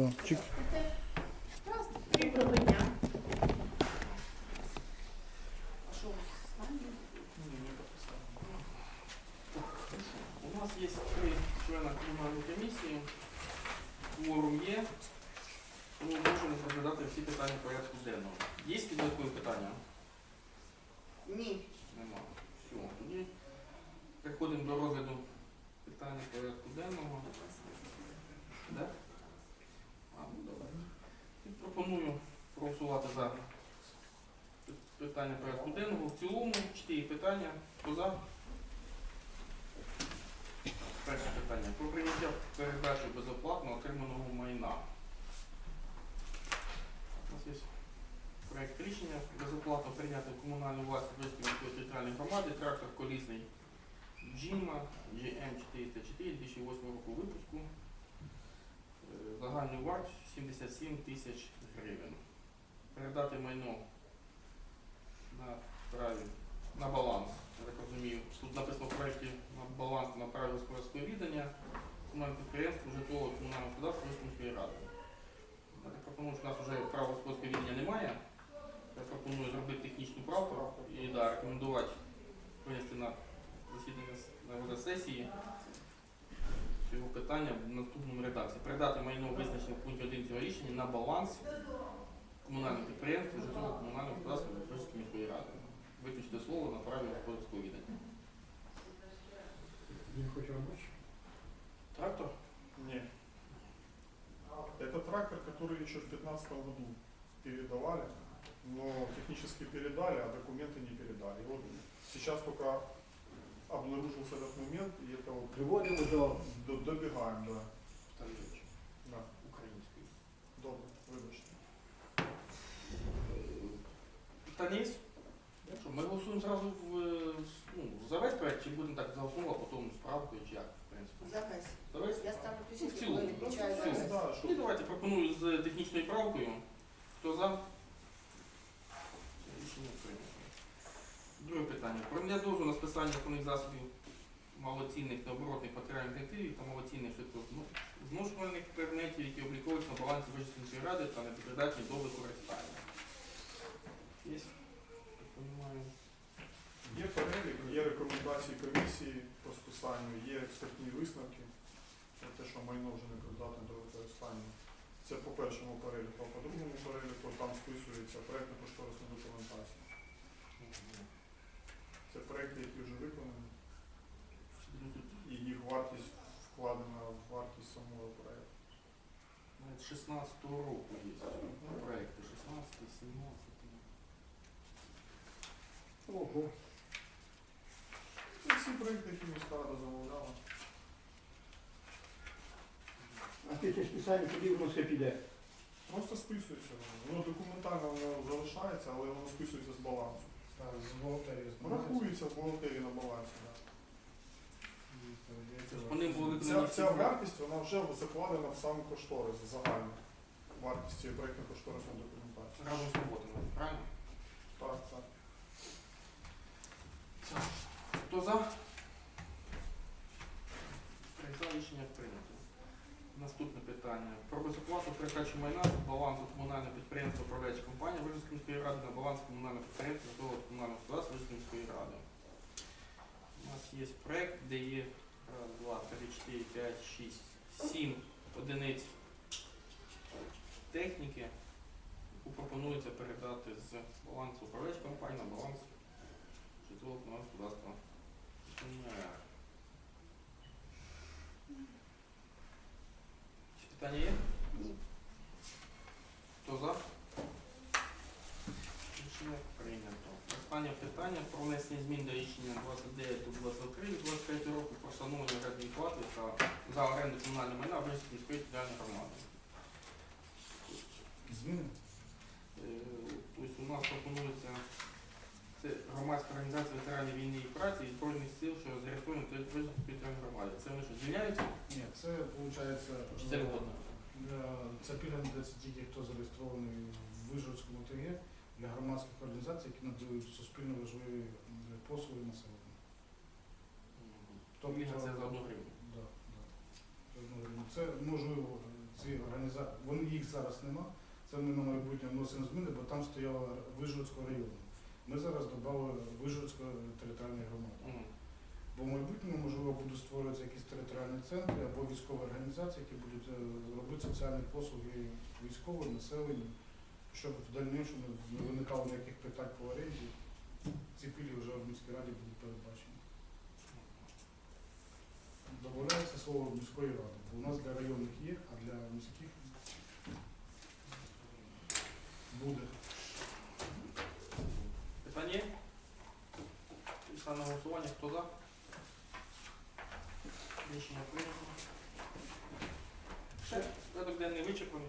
То, чик. Підписав. Так, хорошо. У нас є три члена комунальної комісії. Кворум є. Тому можемо розглядати всі питання порядку денного. Є такое питання? Ні. Нема. Все, тоді переходимо до розгляду питання порядку денного. Да? А, ну давай. І пропоную проголосувати за питання порядку денного. В цілому чотири питання. Хто за? Перше питання. Про прийняття передачі безоплатно отриманого майна. У нас є проект рішення безоплатно прийняти в комунальну власність Виської міської територіальної громади трактор колісний Джима GM 404 2008 року випуску. Загальною вартістю 77 тисяч гривень. Передати майно на праві на баланс. Я так розумію, тут написано в проєкті на баланс на праві господарського віддання комунальне підприємство житлового комунального господарства міської ради. Я так пропоную, що у нас вже права господарського віддання немає. Я пропоную зробити технічну правку і да, рекомендувати винести на засідання на сесії цього питання в наступному редакції. Передати майно визначене в пункті 1 цього рішення на баланс комунального підприємства житлового комунального господарства Запорізької міської ради. Виключити слово на праві господарського віддання. Він хоч робочий. Трактор? Нет. Это трактор, который еще в 2015 году передавали, но технически передали, а документы не передали. И вот сейчас только обнаружился этот момент, и это вот Приводимо до до- добегаем, да. Ставлюч. да. Українською. Добре, вибачте. Питання є? Що, ми голосуємо зразу в, е, ну, за весь проект, чи будемо так за основу, а потім справкою, чи як, в принципі? За весь. За весь? Я ставлю Ну, в тисячу, цілому. відмічаю за Ну, весь. Да, І що давайте пропоную з технічною правкою. Хто за? Рішення прийнято. Друге питання. Про дозволу на списання основних засобів малоцінних та оборотних матеріальних активів та малоцінних швидкозношувальних предметів, які обліковуються на балансі Вищенської ради та не придатні до використання. Є? Є перелік, є рекомендації комісії по списанню, є експертні висновки про те, що майно вже не придатне до використання. Це по першому переліку, а по другому переліку там списується проєктно кошторисна документація. Це проекти, які вже виконані, і їх вартість вкладена в вартість самого проекту. Навіть 16-го року є ну, проекти, 16 17 Ого. Це всі проекти, які міська рада замовляла. А після списання куди воно все піде? Просто списується воно. Воно документально воно залишається, але воно списується з балансу. З бухгалтерії Рахується в бухгалтерії на балансі. Да. Тобто По ним були Ця, виконані всі ця вартість вона вже закладена в сам кошторис загальну. Вартість цієї проєктно-кошторисної документації. разом з роботами, правильно? Так, так. Хто за? Три за рішення прийнято. Наступне питання. Про безоплатну передачу майна з балансу комунального підприємства управляюча компанія Вижницької ради на баланс комунального підприємства житлового комунального господарства Вижницької ради. У нас є проект, де є раз, два, три, чотири, п'ять, шість, сім одиниць техніки, яку пропонується передати з балансу управляючої компанії на баланс житлового комунального господарства. КМР. Чи питання є? Хто за? Рішення прийнято. Останнє питання про внесення змін до рішення 29 до 23 від 23 року про встановлення плати та за оренду комунального майна Вижницької міської територіальної громади. Зміни? Е, Тобто у нас пропонується це громадська організація ветеранів війни і праці і Збройних сил, що зареєстровано в Вижницькій територіальній громаді. Це вони що, звільняються? Ні, це виходить. Чи це льготно? Це пільга надається тільки, хто зареєстрований в Вижгородському ОТГ для громадських організацій, які надають суспільно важливі послуги населенню. Тобто це за одну гривню. Да, да. Це, можливо, ці організації, вони їх зараз нема. Це ми на майбутнє вносимо зміни, бо там стояло Вижгородського району. Ми зараз додали Вижгородської територіальної громади. Бо в майбутньому, можливо, будуть створюватися якісь територіальні центри або військові організації, які будуть е, робити соціальні послуги військовим, населенню, щоб в дальнішому не виникало ніяких питань по оренді. Ці пілі вже в міській раді будуть передбачені. Додається слово міської ради, бо у нас для районних є, а для міських буде. Питання є? Ставлю на голосування. Хто за? Рішення прийнято. Все, порядок денний вичерпаний.